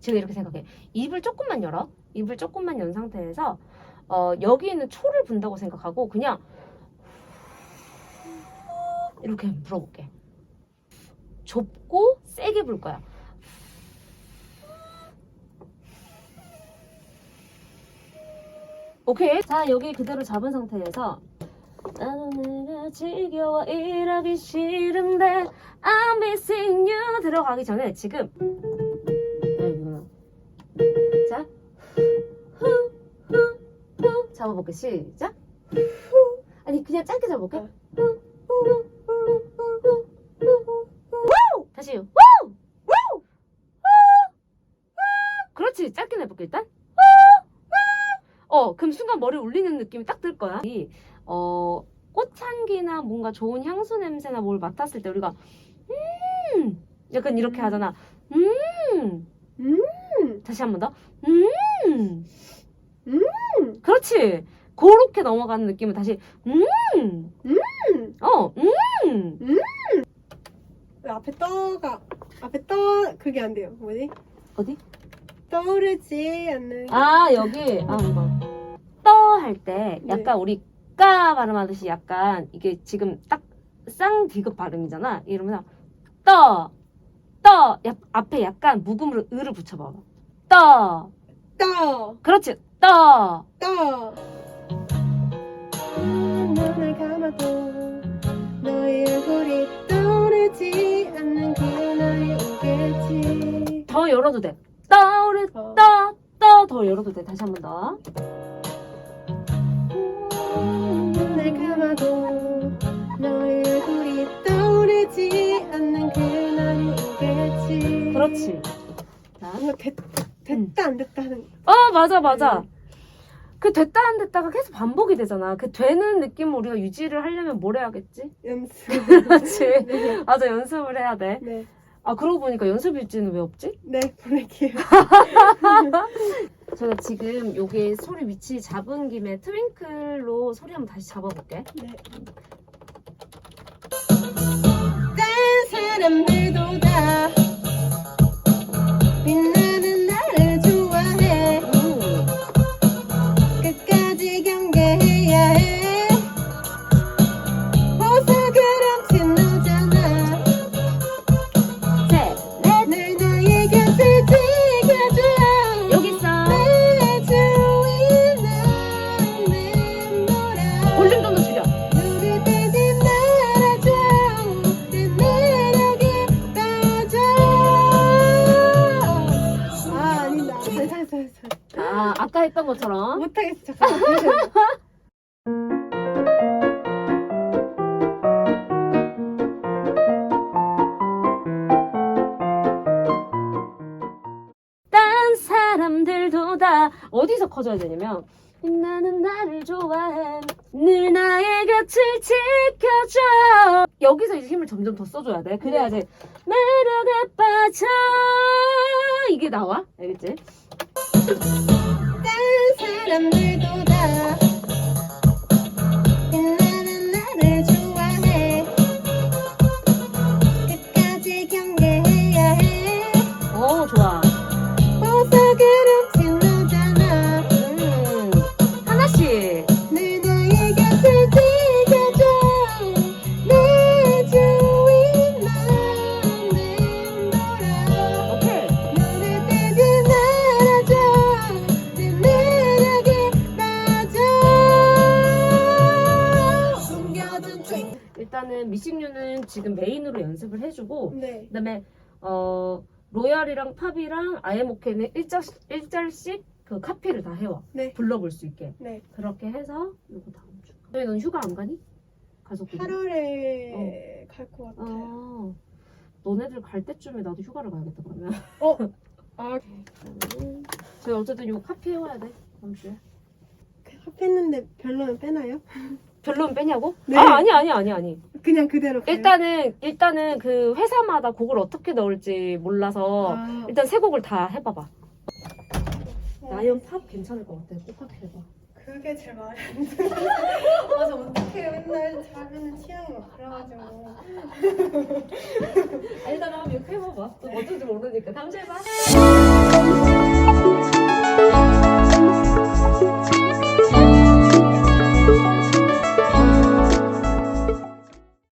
지금 이렇게 생각해. 입을 조금만 열어. 입을 조금만 연 상태에서 어, 여기 있는 초를 분다고 생각하고 그냥 이렇게 불어볼게. 좁고 세게 불 거야. 오케이. 자, 여기 그대로 잡은 상태에서 나는 내가 지겨워 일하기 싫은데 I'm missing you 들어가기 전에 지금 후 잡아볼게. 시작. 후. 아니 그냥 짧게 잡아볼게. 후. 다시. 그렇지. 짧게 내볼게 일단. 어, 그럼 순간 머리 울리는 느낌이 딱 들 거야. 이, 어, 꽃향기나 뭔가 좋은 향수 냄새나 뭘 맡았을 때 우리가 음, 약간 이렇게 하잖아. 음, 음. 다시 한 번 더. 음, 음. 그렇지. 그렇게 넘어가는 느낌은 다시 음, 음. 어, 음. 앞에 떠가 앞에 떠 그게 안 돼요. 뭐지? 어디? 떠오르지 않는. 아 여기 아 이거 떠할 때 약간 우리 까 발음하듯이 약간 이게 지금 딱 쌍디귿 발음이잖아 이러면 떠, 떠 야, 앞에 약간 묵음으로 으를 붙여봐 떠 떠. 그렇지 떠 떠. 눈을 감아도 너의 얼굴이 떠오르지 않는 그날이 오겠지. 더 열어도 돼 떠오르 어. 떠떠 더 열어도 돼 다시 한 번 더 눈을 감아도 너의 얼굴이 떠오르지 않는 그날이 오겠지. 그렇지 자. 됐, 됐다 안 됐다 하는. 어 맞아 맞아 그 됐다 안 됐다가 계속 반복이 되잖아 그 되는 느낌을 우리가 유지를 하려면 뭘 해야겠지 연습. 그렇지 네. 맞아 연습을 해야 돼 네. 아 그러고 보니까 연습 일지는 왜 없지? 네, 보낼게요. 제가 지금 요게 소리 위치 잡은 김에 트윙클로 소리 한번 다시 잡아볼게 네. 딴 사람들도 다 빛나 아 아까 했던 것처럼. 못하겠어. 잠깐만 딴 사람들도 다 어디서 커져야 되냐면 나는 나를 좋아해. 늘 나의 곁을 지켜줘. 여기서 이제 힘을 점점 더 써줘야 돼. 그래야지 매력에 빠져. 이게 나와? 알겠지? 일단은 미식류는 지금 메인으로 연습을 해주고 네. 그다음에 어 로얄이랑 팝이랑 아예모케는 일절씩, 일절씩 그 카피를 다 해와 네. 불러볼 수 있게 네. 그렇게 해서 이거 다음 주. 너희 넌 휴가 안 가니? 가족끼리? 8월에 갈 것 같아 요. 아, 너네들 갈 때쯤에 나도 휴가를 가야겠다 그러면. 어? 아, 저희 어쨌든 이거 카피 해와야 돼 다음 주에. 합했는데 별로면 빼나요? 별로면 빼냐고? 네. 아 아니 아니 아니 아니. 그냥 그대로 가요? 일단은 일단은 그 회사마다 곡을 어떻게 넣을지 몰라서 아, 일단 세 곡을 다 해봐봐. 네. 나연 팝 괜찮을 것 같아. 꼭 카피 해봐. 그게 제 말이 안 돼. 맞아 어떻게 맨날 자기는 취향이 막 그래가지고 일단 한번 이렇게 해봐봐. 어쩐지 모르니까 다음 주에 봐.